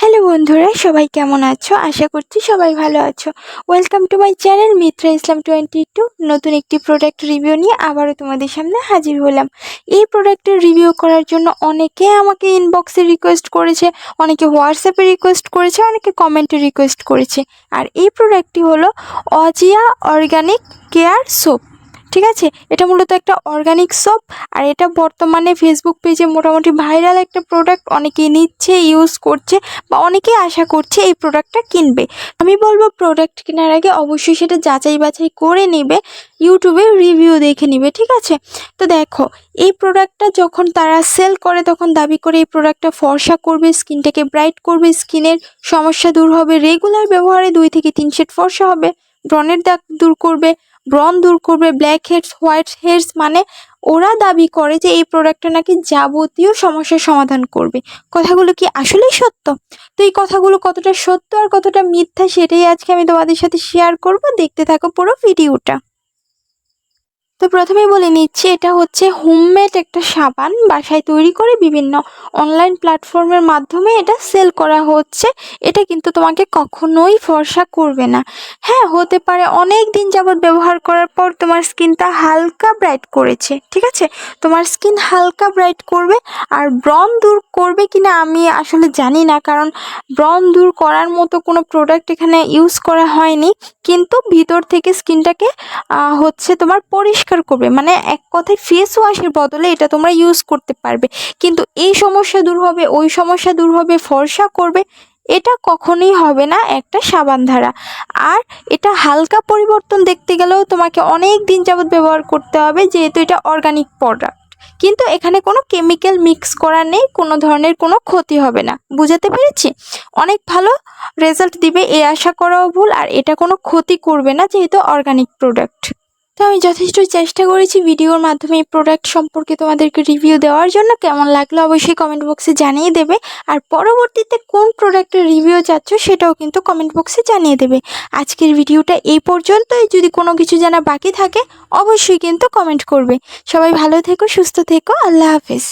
Hello বন্ধুরা, সবাই কেমন আছো? আশা করছি সবাই ভালো আছো। Welcome to my channel Mitra Islam twenty two নতুন একটি প্রোডাক্ট রিভিউ নিয়ে আবারও তোমাদের সামনে হাজির হলাম। এই প্রোডাক্টের রিভিউ করার জন্য অনেকে আমাকে ইনবক্সে রিকোয়েস্ট করেছে, অনেকে হোয়াটসঅ্যাপে রিকোয়েস্ট করেছে, অনেকে কমেন্টে রিকোয়েস্ট করেছে। আর এই প্রোডাক্টটি হলো অজিয়া অর্গানিক কেয়ার সোপ ঠিক আছে? এটা মূলত একটা অর্গানিক সোপ আর এটা বর্তমানে ফেসবুক পেজে মোটামুটি ভাইরাল একটা প্রোডাক্ট অনেকেই নিচ্ছে ইউজ করছে বা অনেকেই আশা করছে এই প্রোডাক্টটা কিনবে। আমি বলব প্রোডাক্ট কেনার আগে অবশ্যই সেটা যাচাই বাছাই করে নেবে ইউটিউবে রিভিউ দেখে নেবে, ঠিক আছে? তো দেখো, এই প্রোডাক্টটা যখন তারা সেল করে তখন দাবি করে এই প্রোডাক্টটা ফর্সা করবে স্কিনটাকে ব্রাইট করবে স্কিনের সমস্যা দূর হবে। রেগুলার ব্যবহারে দুই থেকে তিন শেড ফর্সা হবে। ব্রণের দাগ দূর করবে, ব্রণ দূর করবে ব্ল্যাক হেডস হোয়াইট হেডস মানে ওরা দাবি করে যে এই প্রোডাক্টটা নাকি যাবতীয় সমস্যার সমাধান করবে। কথাগুলো কি আসলেই সত্য? তো এই কথাগুলো কতটা সত্য আর কতটা মিথ্যা সেটাই আজকে আমি তোমাদের সাথে শেয়ার করব। দেখতে থাকো পুরো ভিডিওটা তো প্রথমেই বলে নিচ্ছি, এটা হচ্ছে হোমমেড একটা সাবান। বাসায় তৈরি করে বিভিন্ন অনলাইন প্ল্যাটফর্মের মাধ্যমে এটা সেল করা হচ্ছে। এটা কিন্তু তোমাকে কখনোই ফর্সা করবে না। হ্যাঁ হতে পারে অনেক দিন যাবৎ ব্যবহার করার পর তোমার স্কিনটা হালকা ব্রাইট করেছে, ঠিক আছে? তোমার স্কিন হালকা ব্রাইট করবে আর ব্রণ দূর করবে কিনা আমি আসলে জানি না, কারণ ব্রণ দূর করার মতো কোনো প্রোডাক্ট এখানে ইউজ করা হয়নি। কিন্তু ভিতর থেকে স্কিনটাকে হচ্ছে তোমার পরিষ্কার করবে। মানে এক কথায় ফেস ওয়াশের বদলে এটা তোমরা ইউজ করতে পারবে। কিন্তু এই সমস্যা দূর হবে, ওই সমস্যা দূর হবে, ফর্সা করবে, এটা কখনোই হবে না একটা সাবান ধারা। আর এটা হালকা পরিবর্তন দেখতে গেলেও তোমাকে অনেক দিন যাবৎ ব্যবহার করতে হবে, যেহেতু এটা অর্গানিক প্রোডাক্ট কিন্তু এখানে কোনো কেমিক্যাল মিক্স করা নেই, কোনো ধরনের কোনো ক্ষতি হবে না। বুঝাতে পেরেছি? অনেক ভালো রেজাল্ট দিবে, এ আশা করাও ভুল, আর এটা কোনো ক্ষতি করবে না যেহেতু অর্গানিক প্রোডাক্ট তো আমি যথেষ্ট চেষ্টা করেছি ভিডিওর মাধ্যমে এই প্রোডাক্ট সম্পর্কে তোমাদেরকে রিভিউ দেওয়ার জন্য। কেমন লাগল অবশ্যই কমেন্ট বক্সে জানিয়ে দেবে। আর পরবর্তীতে কোন প্রোডাক্টের রিভিউ চাচ্ছ সেটাও কিন্তু কমেন্ট বক্সে জানিয়ে দেবে। আজকের ভিডিওটা এই পর্যন্তই। যদি কোনো কিছু জানা বাকি থাকে, অবশ্যই কিন্তু কমেন্ট করবে। সবাই ভালো থেকো, সুস্থ থেকো। আল্লাহ হাফেজ।